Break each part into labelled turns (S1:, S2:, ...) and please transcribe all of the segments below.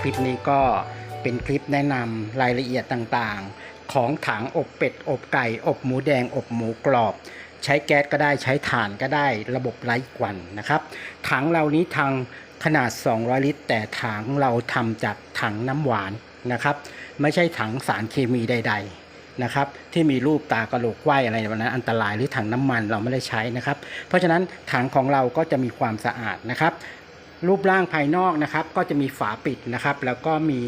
S1: คลิปนี้ก็เป็นคลิปแนะนำรายละเอียดต่างๆ ของถังอบเป็ด อบไก่ อบหมูแดง อบหมูกรอบ ใช้แก๊สก็ได้ใช้ถ่านก็ได้ระบบไร้ควันนะครับ ถังเรานี้ทางขนาด 200 ลิตร แต่ถังเราทำจากถังน้ำหวานนะครับ ไม่ใช่ถังสารเคมีใด ๆนะครับที่มีรูปตากระโหลกไหวอะไรแบบนั้นอันตรายหรือถังน้ำมันเราไม่ได้ใช้นะครับ เพราะฉะนั้นถังของเราก็จะมีความสะอาดนะครับ รูปร่างภายนอกนะครับ ก็จะมีฝาปิดนะครับ แล้วก็มี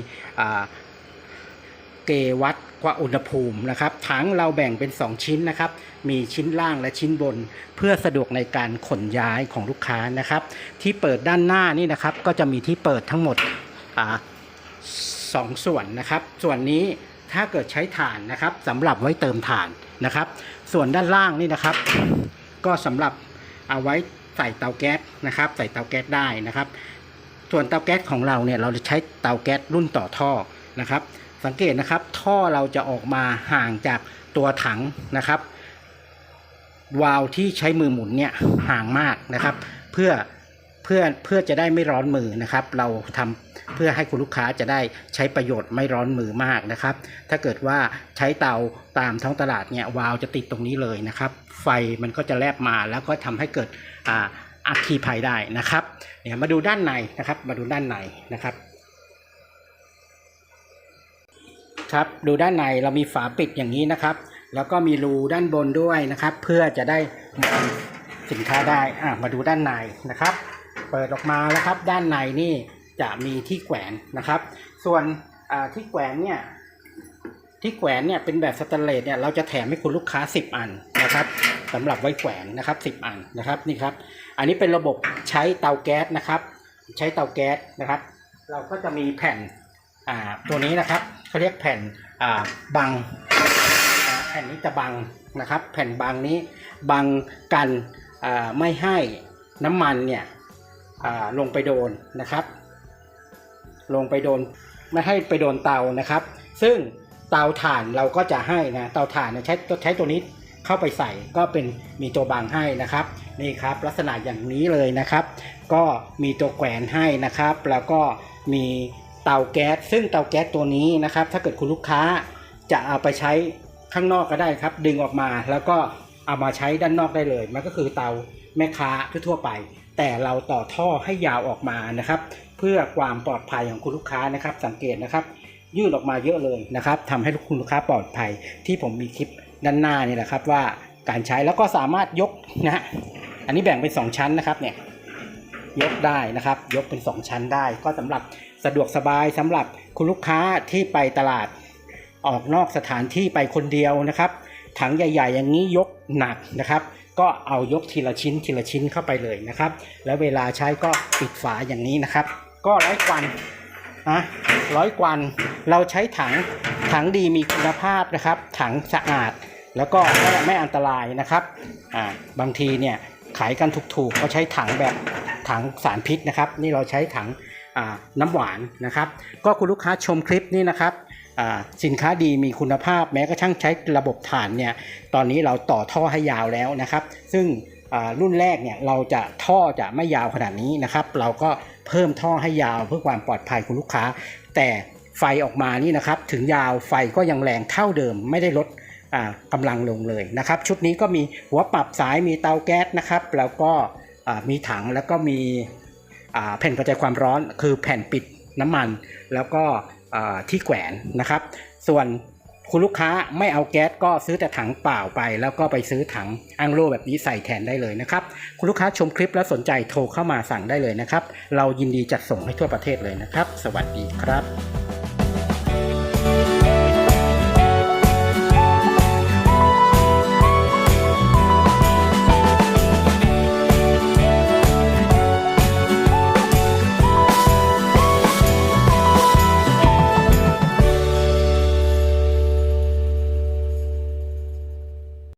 S1: เกวัดกว่าอุณหภูมินะครับถังเราแบ่งเป็น 2 ชิ้นนะครับ มีชิ้นล่างและชิ้นบน เพื่อสะดวกในการขนย้ายของลูกค้านะครับ ที่เปิดด้านหน้านี่นะครับ ก็จะมีที่เปิดทั้งหมดอสองส่วนนะครับ ส่วนนี้ถ้าเกิดใช้ถ่านนะครับสำหรับไว้เติมถ่านนะครับ ส่วนด้านล่างนี่นะครับ ก็สำหรับเอาไว้ ใส่เตาแก๊สนะครับ ใส่เตาแก๊สได้นะครับ ส่วนเตาแก๊สของเราเนี่ยเราจะใช้เตาแก๊สรุ่นต่อท่อนะครับ สังเกตนะครับท่อเราจะออกมาห่างจากตัวถังนะครับวาล์วที่ใช้มือหมุนเนี่ยห่างมากนะครับ เพื่อ พื่อเพื่อจะได้ไม่ร้อนมือนะครับ เราทำเพื่อให้คุณลูกค้าจะได้ใช้ประโยชน์ไม่ร้อนมือมากนะครับ ถ้าเกิดว่าใช้เตาตามท้องตลาดเนี่ยวาล์วจะติดตรงนี้เลยนะครับ ไฟมันก็จะแลบมาแล้วก็ทำให้เกิดอ่าอัคคีภัยได้นะครับเนี่ยมาดูด้านในนะครับ มาดูด้านในนะครับครับดูด้านในเรามีฝาปิดอย่างนี้นะครับ แล้วก็มีรูด้านบนด้วยนะครับ เพื่อจะได้สินค้าได้อะมาดูด้านในนะครับ เปิดออกมาแล้วครับ ด้านในนี่จะมีที่แขวนนะครับ ส่วนที่แขวนเนี่ยที่แขวนเนี่ยเป็นแบบสแตนเลสเนี่ยเราจะแถมให้คุณลูกค้า 10 อันนะครับสำหรับไว้แขวนนะครับ 10 อันนะครับนี่ครับ อันนี้เป็นระบบใช้เตาแก๊สนะครับ ใช้เตาแก๊สนะครับ เราก็จะมีแผ่นอ่าตัวนี้นะครับเขาเรียกแผ่นอ่าบังแผ่นนี้จะบังนะครับ แผ่นบังนี้บังกันไม่ให้น้ำมันเนี่ย ลงไปโดนนะครับ ลงไปโดนไม่ให้ไปโดนเตานะครับ ซึ่งเตาถ่านเราก็จะให้นะเตาถ่านใช้ใช้ตัวนี้เข้าไปใส่ก็เป็นมีตัวบังให้นะครับนี่ครับ ลักษณะอย่างนี้เลยนะครับ ก็มีตัวแขวนให้นะครับ แล้วก็มีเตาแก๊สซึ่งเตาแก๊สตัวนี้นะครับ ถ้าเกิดคุณลูกค้าจะเอาไปใช้ข้างนอกก็ได้ครับ ดึงออกมาแล้วก็เอามาใช้ด้านนอกได้เลย มันก็คือเตาแม่ค้าทั่วไป แต่เราต่อท่อให้ยาวออกมานะครับ เพื่อความปลอดภัยของคุณลูกค้านะครับ สังเกตนะครับ ยื่นออกมาเยอะเลยนะครับทำให้คุณลูกค้าปลอดภัย ที่ผมมีคลิปด้านหน้านี่แหละครับ ว่าการใช้แล้วก็สามารถยกนะฮะอันนี้แบ่งเป็นสองชั้นนะครับเนี่ยยกได้นะครับ ยกเป็น 2 ชั้นได้ ก็สำหรับสะดวกสบายสำหรับคุณลูกค้าที่ไปตลาดออกนอกสถานที่ไปคนเดียวนะครับ ถังใหญ่ ๆ อย่างนี้ยกหนักนะครับ ก็เอายกทีละชิ้นทีละชิ้นเข้าไปเลยนะครับ แล้วเวลาใช้ก็ปิดฝาอย่างนี้นะครับ ก็ร้อยกวันนะร้อยกวันเราใช้ถังถังดีมีคุณภาพนะครับ ถังสะอาดแล้วก็ไม่ไม่อันตรายนะครับอ่าบางทีเนี่ยขายกันถูกๆก็ใช้ถังแบบถังสารพิษนะครับ นี่เราใช้ถังน้ำหวานนะครับ ก็คุณลูกค้าชมคลิปนี้นะครับ สินค้าดีมีคุณภาพแม้กระทั่งใช้ระบบถ่านเนี่ยตอนนี้เราต่อท่อให้ยาวแล้วนะครับ ซึ่งรุ่นแรกเนี่ยเราจะท่อจะไม่ยาวขนาดนี้นะครับ เราก็เพิ่มท่อให้ยาวเพื่อความปลอดภัยคุณลูกค้า แต่ไฟออกมานี่นะครับ ถึงยาวไฟก็ยังแรงเท่าเดิมไม่ได้ลดอ่ากำลังลงเลยนะครับ ชุดนี้ก็มีหัวปรับสายมีเตาแก๊สนะครับ แล้วก็มีถังแล้วก็มีแผ่นกระจายความร้อนคือแผ่นปิดน้ำมัน แล้วก็ ที่แขวนนะครับ ส่วนคุณลูกค้าไม่เอาแก๊สก็ซื้อแต่ถังเปล่าไป แล้วก็ไปซื้อถังอังโลแบบนี้ใส่แทนได้เลยนะครับ คุณลูกค้าชมคลิปแล้วสนใจโทรเข้ามาสั่งได้เลยนะครับ เรายินดีจัดส่งให้ทั่วประเทศเลยนะครับ สวัสดีครับ